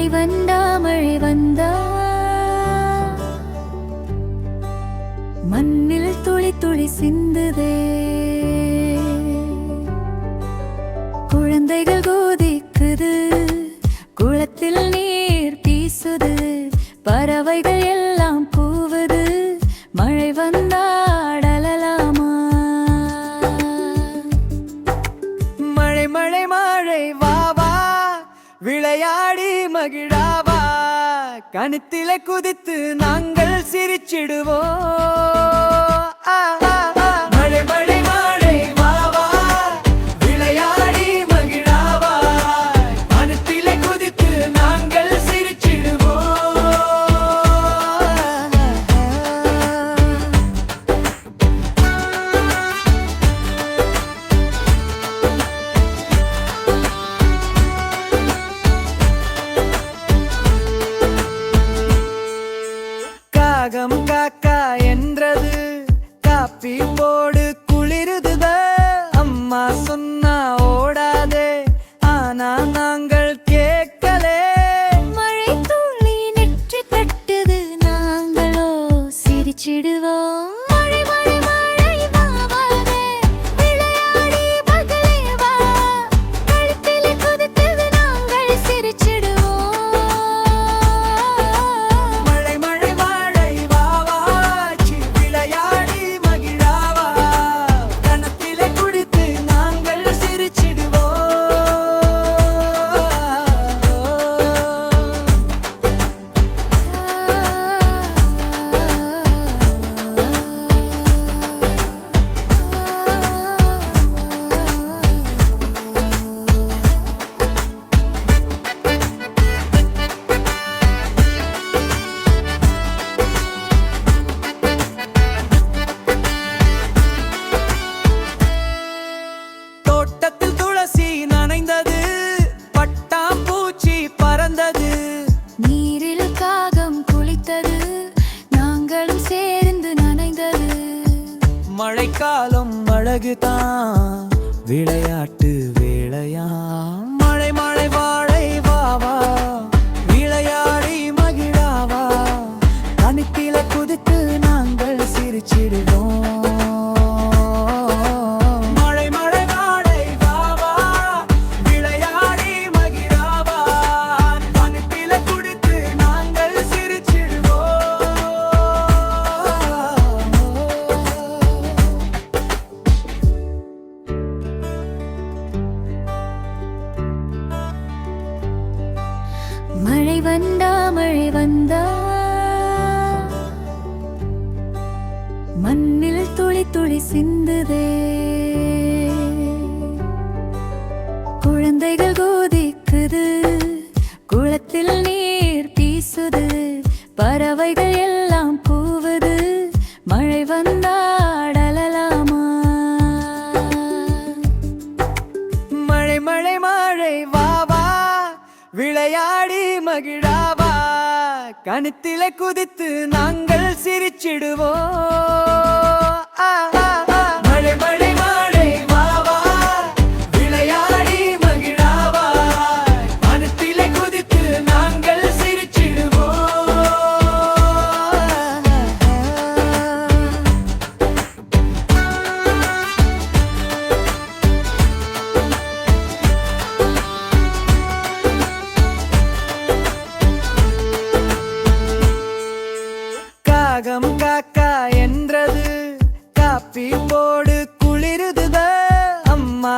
மழை வந்தா மழை வந்தா. மண்ணில் துளி துளி சிந்துதே. மகிழாவா? கணத்தில குதித்து நாங்கள் சிரிச்சிடுவோம். உலகம் காக்கா என்றது. காப்பி போடு குளிருதுத அம்மா சொன்னா ஓடாதே. ஆனா நாங்கள் கோடைக்காலம் அழகுதான். விளையாட்டு வேளையா வந்தா மழை வந்தா. மண்ணில் துளி துளி சிந்துதே. குழந்தைகள் கோதிக்குது. விளையாடி மகிழாவா? கணத்தில குதித்து நாங்கள் சிரிச்சிடுவோம். காக்கா என்றது. காப்பி போடு குளிருதுத அம்மா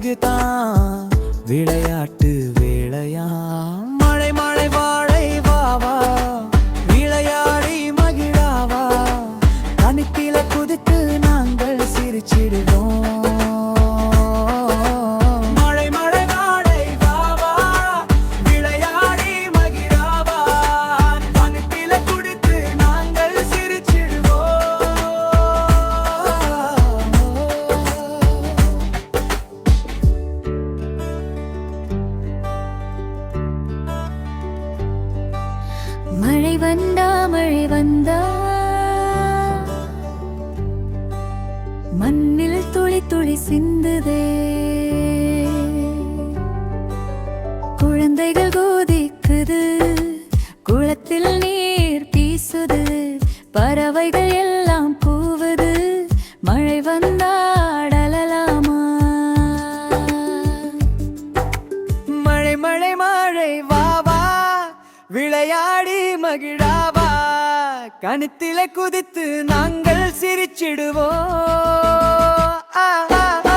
அழகுதான் விளையாட்டு வேளையா துளி துளி சிந்துதே. குழந்தைகள் கோதிக்குது குளத்தில் நீர் பீசுது பறவைகள் எல்லாம் கூவுது மழை வந்தாடலாமா மழை மழை மழை வாவா விளையாடி மகிழாவா கணத்தில குதித்து நாங்கள் சிரிச்சிடுவோம். ah, ah.